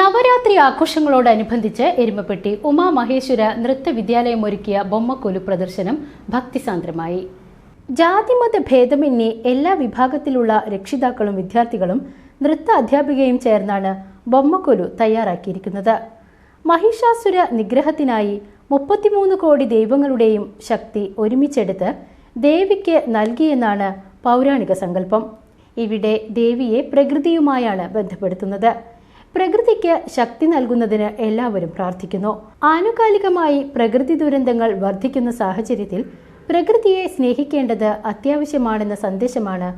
Navaratri ആഘോഷങ്ങളോടനുബന്ധിച്ച് Erumapetty Uma Maheshwara നൃത്തവിദ്യാലയം ഒരുക്കിയ ബൊമ്മക്കൊലു പ്രദർശനം ഭക്തിസാന്ദ്രമായി. ജാതിമത ഭേദമന്യേ എല്ലാ വിഭാഗത്തിലുള്ള രക്ഷിതാക്കളും വിദ്യാർത്ഥികളും നൃത്ത അധ്യാപികയും ചേർന്നാണ് ബൊമ്മക്കൊലു തയ്യാറാക്കിയിരിക്കുന്നത്. മഹിഷാസുര നിഗ്രഹത്തിനായി മുപ്പത്തിമൂന്ന് കോടി ദൈവങ്ങളുടെയും ശക്തി ഒരുമിച്ചെടുത്ത് ദേവിക്ക് നൽകിയെന്നാണ് പൗരാണിക സങ്കല്പം. ഇവിടെ ദേവിയെ പ്രകൃതിയുമായാണ് ബന്ധപ്പെടുത്തുന്നത്. പ്രകൃതിക്ക് ശക്തി നൽകുന്നതിന് എല്ലാവരും പ്രാർത്ഥിക്കുന്നു. ആനുകാലികമായി പ്രകൃതി ദുരന്തങ്ങൾ വർദ്ധിക്കുന്ന സാഹചര്യത്തിൽ പ്രകൃതിയെ സ്നേഹിക്കേണ്ടത് അത്യാവശ്യമാണെന്ന സന്ദേശമാണ്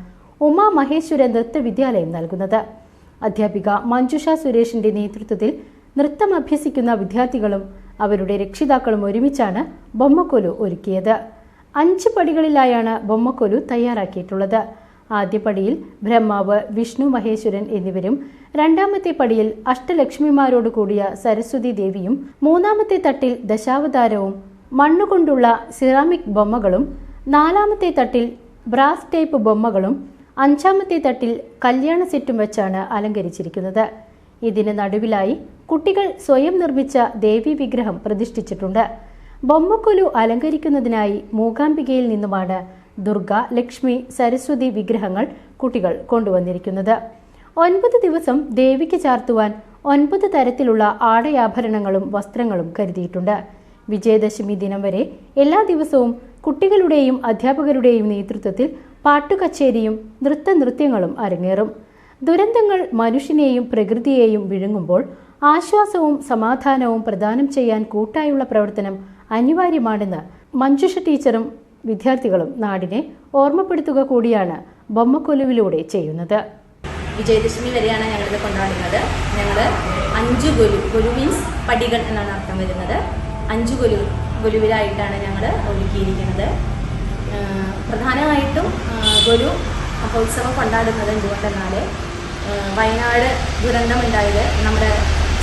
ഉമാ മഹേശ്വര നൃത്ത വിദ്യാലയം നൽകുന്നത്. അധ്യാപിക മഞ്ജുഷ സുരേഷിന്റെ നേതൃത്വത്തിൽ നൃത്തം അഭ്യസിക്കുന്ന വിദ്യാർത്ഥികളും അവരുടെ രക്ഷിതാക്കളും ഒരുമിച്ചാണ് ബൊമ്മക്കൊലു ഒരുക്കിയത്. അഞ്ച് പടികളിലായാണ് ബൊമ്മക്കൊലു തയ്യാറാക്കിയിട്ടുള്ളത്. ആദ്യ പടിയിൽ ബ്രഹ്മാവ് വിഷ്ണു മഹേശ്വരൻ എന്നിവരും രണ്ടാമത്തെ പടിയിൽ അഷ്ടലക്ഷ്മിമാരോട് കൂടിയ സരസ്വതി ദേവിയും മൂന്നാമത്തെ തട്ടിൽ ദശാവതാരവും മണ്ണുകൊണ്ടുള്ള സിറാമിക് ബൊമ്മകളും നാലാമത്തെ തട്ടിൽ ബ്രാസ് ടൈപ്പ് ബൊമ്മകളും അഞ്ചാമത്തെ തട്ടിൽ കല്യാണ സെറ്റും വെച്ചാണ് അലങ്കരിച്ചിരിക്കുന്നത്. ഇതിന് നടുവിലായി കുട്ടികൾ സ്വയം നിർമ്മിച്ച ദേവി വിഗ്രഹം പ്രതിഷ്ഠിച്ചിട്ടുണ്ട്. ബൊമ്മക്കൊലു അലങ്കരിക്കുന്നതിനായി മൂകാംബികയിൽ നിന്നുമാണ് ദുർഗ ലക്ഷ്മി സരസ്വതി വിഗ്രഹങ്ങൾ കുട്ടികൾ കൊണ്ടുവന്നിരിക്കുന്നത്. ഒൻപത് ദിവസം ദേവിക്ക് ചാർത്തുവാൻ ഒൻപത് തരത്തിലുള്ള ആടയാഭരണങ്ങളും വസ്ത്രങ്ങളും കരുതിയിട്ടുണ്ട്. വിജയദശമി ദിനം വരെ എല്ലാ ദിവസവും കുട്ടികളുടെയും അധ്യാപകരുടെയും നേതൃത്വത്തിൽ പാട്ടുകച്ചേരിയും നൃത്തനൃത്യങ്ങളും അരങ്ങേറും. ദുരന്തങ്ങൾ മനുഷ്യനെയും പ്രകൃതിയെയും വിഴുങ്ങുമ്പോൾ ആശ്വാസവും സമാധാനവും പ്രദാനം ചെയ്യാൻ കൂട്ടായുള്ള പ്രവർത്തനം അനിവാര്യമാണെന്ന് മഞ്ജുഷ ടീച്ചറും വിദ്യാർത്ഥികളും നാടിനെ ഓർമ്മപ്പെടുത്തുക കൂടിയാണ് ബൊമ്മക്കൊലുവിലൂടെ ചെയ്യുന്നത്. വിജയദശമി വരെയാണ് ഞങ്ങളിത് കൊണ്ടാടുന്നത്. ഞങ്ങൾ അഞ്ച് ഗുരു ഗുരു മീൻസ് പടികൾ എന്നാണ് അർത്ഥം വരുന്നത്. അഞ്ച് ഗുരു ഗുരുവിലായിട്ടാണ് ഞങ്ങൾ ഒരുക്കിയിരിക്കുന്നത്. പ്രധാനമായിട്ടും ഗുരു മഹോത്സവം കൊണ്ടാടുന്നത് എന്തുകൊണ്ടെന്നാൽ വയനാട് ദുരന്തമുണ്ടായത് നമ്മുടെ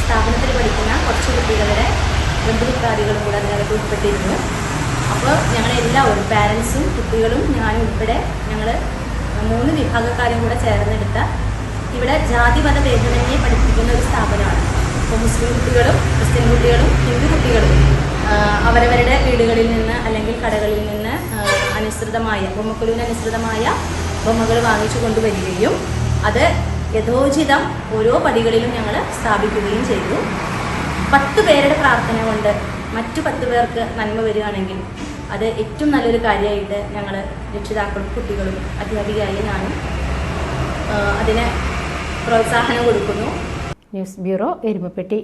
സ്ഥാപനത്തിൽ പഠിക്കുന്ന കുറച്ച് കുട്ടികളുടെ ബന്ധുമിത്രാദികളും കൂടെ അതിനകത്ത് ഉൾപ്പെട്ടിരുന്നു. അപ്പോൾ ഞങ്ങളെല്ലാവരും പാരൻസും കുട്ടികളും ഞാനും ഉൾപ്പെടെ ഞങ്ങൾ മൂന്ന് വിഭാഗക്കാരും കൂടെ ചേർന്നെടുത്ത ഇവിടെ ജാതിമത ഭേദമന്യെ പഠിപ്പിക്കുന്ന ഒരു സ്ഥാപനമാണ്. ഇപ്പോൾ മുസ്ലിം കുട്ടികളും ക്രിസ്ത്യൻ കുട്ടികളും ഹിന്ദു കുട്ടികളും അവരവരുടെ വീടുകളിൽ നിന്ന് അല്ലെങ്കിൽ കടകളിൽ നിന്ന് അനുസൃതമായ ബൊമ്മക്കുലുവിനനുസൃതമായ ബൊമ്മകൾ വാങ്ങിച്ചു കൊണ്ടുവരികയും അത് യഥോചിതം ഓരോ പടികളിലും ഞങ്ങൾ സ്ഥാപിക്കുകയും ചെയ്തു. പത്ത് പേരുടെ പ്രാർത്ഥന കൊണ്ട് മറ്റു പത്ത് പേർക്ക് നന്മ വരികയാണെങ്കിൽ അത് ഏറ്റവും നല്ലൊരു കാര്യമായിട്ട് ഞങ്ങൾ രക്ഷിതാക്കളും കുട്ടികളും അധ്യാപികയായി അതിനെ അതിന് പ്രോത്സാഹനം കൊടുക്കുന്നു. News bureau Erumapetty.